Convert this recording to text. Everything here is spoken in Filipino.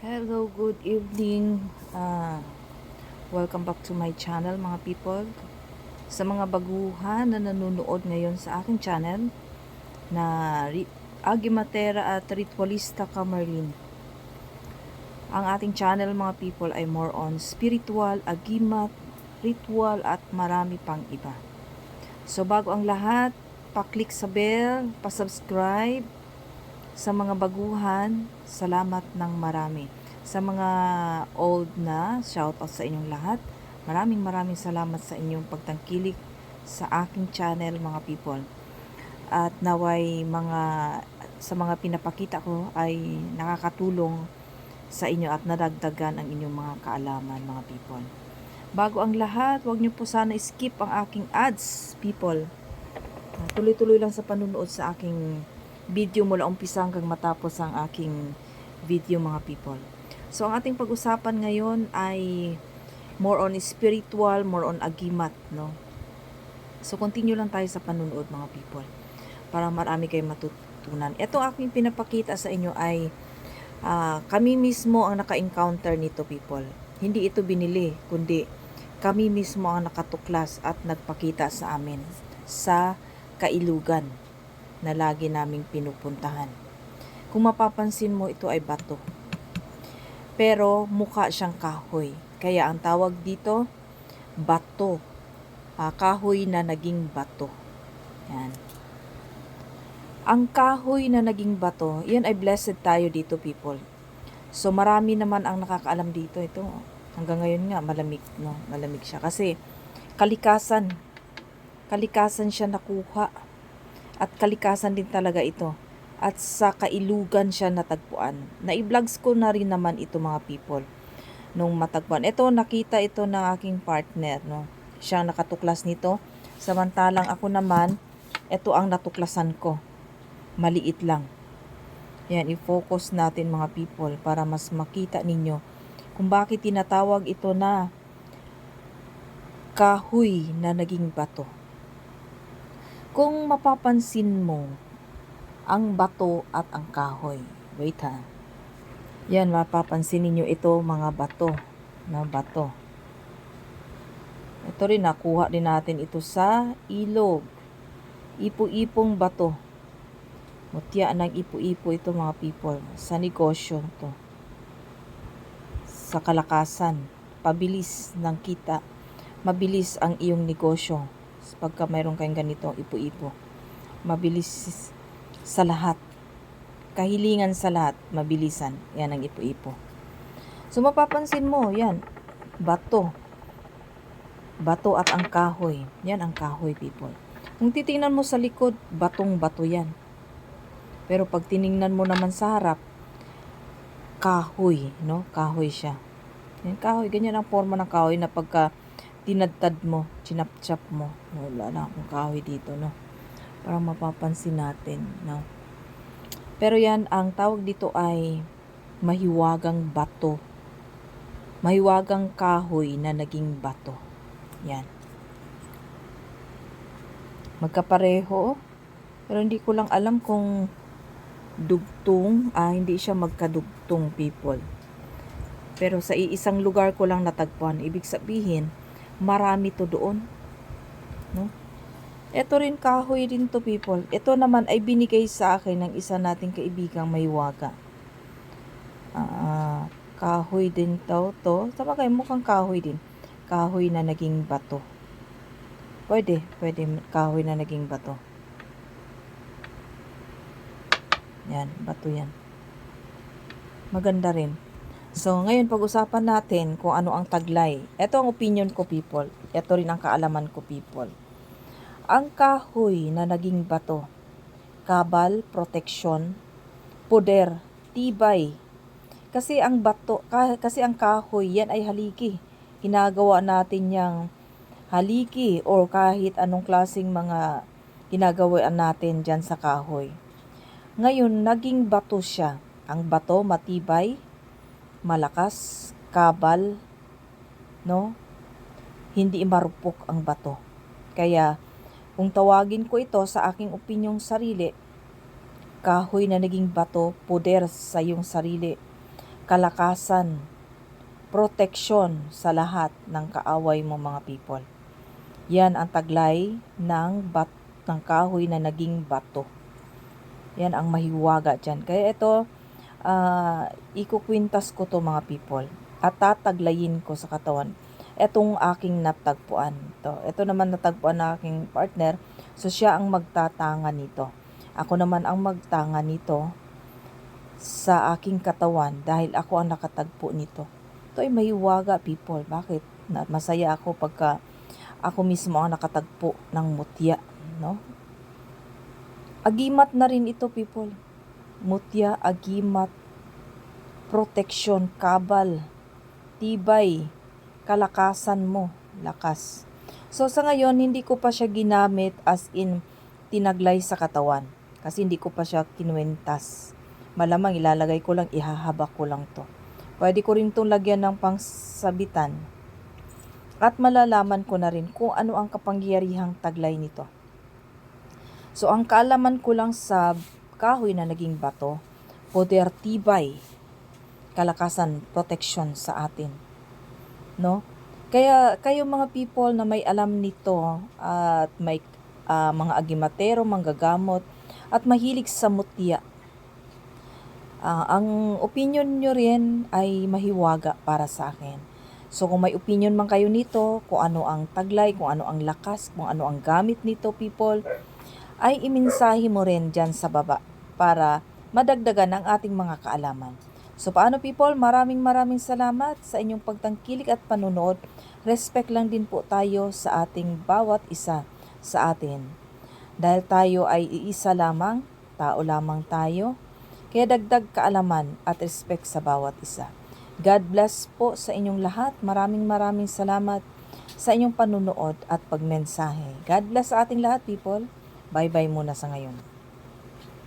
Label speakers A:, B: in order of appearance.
A: Hello, good evening. Ah, welcome back to my channel mga people. Sa mga baguhan na nanonood ngayon sa aking channel na Agimatera at Ritualista Camarine. Ang ating channel mga people ay more on spiritual, agimat, ritual at marami pang iba. So bago ang lahat, pa-click sa bell, pa-subscribe, sa mga baguhan, salamat ng marami. Sa mga old na, shout out sa inyong lahat. Maraming maraming salamat sa inyong pagtangkilik sa aking channel mga people. At naway mga sa mga pinapakita ko ay nakakatulong sa inyo at nadagdagan ang inyong mga kaalaman mga people. Bago ang lahat, huwag niyo po sana skip ang aking ads, people. Ah, Tuloy-tuloy lang sa panunood sa aking video mula umpisa hanggang matapos ang aking video mga people. So ang ating pag-usapan ngayon ay more on spiritual, more on agimat, no? So continue lang tayo sa panunood mga people para marami kayong matutunan. Ito aking pinapakita sa inyo ay ah, kami mismo ang naka-encounter nito people. Hindi ito binili, kundi kami mismo ang nakatuklas at nagpakita sa amin sa kailugan na lagi naming pinupuntahan. Kung mapapansin mo, ito ay bato. Pero mukha siyang kahoy. Kaya ang tawag dito, bato. Ah, kahoy na naging bato. Yan. Ang kahoy na naging bato, yan ay blessed tayo dito people. So marami naman ang nakakaalam dito. Ito, hanggang ngayon nga, malamig, no? Malamig siya. Kasi kalikasan, kalikasan siya nakuha at kalikasan din talaga ito. At sa kailugan siya natagpuan. Na-vlogs ko na rin naman ito mga people nung matagpuan. Ito, nakita ito ng aking partner. No? Siya ang nakatuklas nito. Samantalang ako naman, ito ang natuklasan ko. Maliit lang. Yan, i-focus natin mga people para mas makita ninyo kung bakit tinatawag ito na kahoy na naging bato. Kung mapapansin mo, ang bato at ang kahoy. Wait ha. Yan, mapapansin ninyo ito mga bato. Na bato. Ito rin, nakuha din natin ito sa ilog. Ipo-ipong bato. Mutya ng ipo-ipo ito mga people. Sa negosyo to. Sa kalakasan. Pabilis ng kita. Mabilis ang iyong negosyo pagka mayroon kayong ganito ipo-ipo. Mabilis sa lahat. Kahilingan sa lahat, mabilisan. Yan ang ipo-ipo. So mapapansin mo, yan, bato. Bato at ang kahoy. Yan ang kahoy, people. Kung titingnan mo sa likod, batong-bato yan. Pero pag tiningnan mo naman sa harap, kahoy, no? Kahoy siya. Yan, kahoy. Ganyan ang forma ng kahoy na pagka tinadtad mo, chinap-chap mo. Wala na akong kahoy dito, no? Para mapapansin natin, no? Pero yan, ang tawag dito ay mahiwagang bato. Mahiwagang kahoy na naging bato. Yan. Magkapareho. Pero hindi ko lang alam kung dugtong. Ah, hindi siya magkadugtong people. Pero sa iisang lugar ko lang natagpuan. Ibig sabihin, marami to doon. No? Ito rin kahoy din to people. Ito naman ay binigay sa akin ng isa nating kaibigang may waga. Ah, kahoy din to to. Sa bagay mukhang kahoy din. Kahoy na naging bato. Pwede, pwede kahoy na naging bato. Yan, bato yan. Maganda rin. So, ngayon pag-usapan natin kung ano ang taglay. Ito ang opinion ko, people. Ito rin ang kaalaman ko, people. Ang kahoy na naging bato, kabal, proteksyon, poder, tibay. Kasi ang bato, ka- kasi ang kahoy, yan ay haliki. Ginagawa natin yang haliki or kahit anong klasing mga ginagawaan natin dyan sa kahoy. Ngayon, naging bato siya. Ang bato matibay, malakas, kabal, no? Hindi marupok ang bato. Kaya, kung tawagin ko ito sa aking opinyong sarili, kahoy na naging bato, poder sa iyong sarili. kalakasan, proteksyon sa lahat ng kaaway mo mga people. Yan ang taglay ng bat ng kahoy na naging bato. Yan ang mahiwaga dyan. Kaya ito, uh, ikukwintas ko to mga people. At tataglayin ko sa katawan. Etong aking natagpuan. To. Ito naman natagpuan na aking partner. So siya ang magtatanga nito. Ako naman ang magtanga nito sa aking katawan dahil ako ang nakatagpo nito. Ito ay mahiwaga people. Bakit? Masaya ako pagka ako mismo ang nakatagpo ng mutya, no? Agimat na rin ito, people. Mutya, agimat, proteksyon, kabal, tibay, kalakasan mo, lakas. So sa ngayon, hindi ko pa siya ginamit as in tinaglay sa katawan. Kasi hindi ko pa siya kinuwentas. Malamang ilalagay ko lang, ihahabak ko lang to. Pwede ko rin itong lagyan ng pangsabitan at malalaman ko na rin kung ano ang kapangyarihang taglay nito. So ang kaalaman ko lang sa kahoy na naging bato, poder tibay, kalakasan, protection sa atin. No? Kaya kayo mga people na may alam nito at may uh, mga agimatero, manggagamot at mahilig sa mutya. Uh, ang opinion nyo rin ay mahiwaga para sa akin. So kung may opinion man kayo nito, kung ano ang taglay, kung ano ang lakas, kung ano ang gamit nito people, ay iminsahe mo rin dyan sa baba para madagdagan ang ating mga kaalaman. So paano people, maraming maraming salamat sa inyong pagtangkilik at panunood. Respect lang din po tayo sa ating bawat isa sa atin. Dahil tayo ay iisa lamang, tao lamang tayo, kaya dagdag kaalaman at respect sa bawat isa. God bless po sa inyong lahat. Maraming maraming salamat sa inyong panunood at pagmensahe. God bless sa ating lahat, people. Bye-bye muna sa ngayon.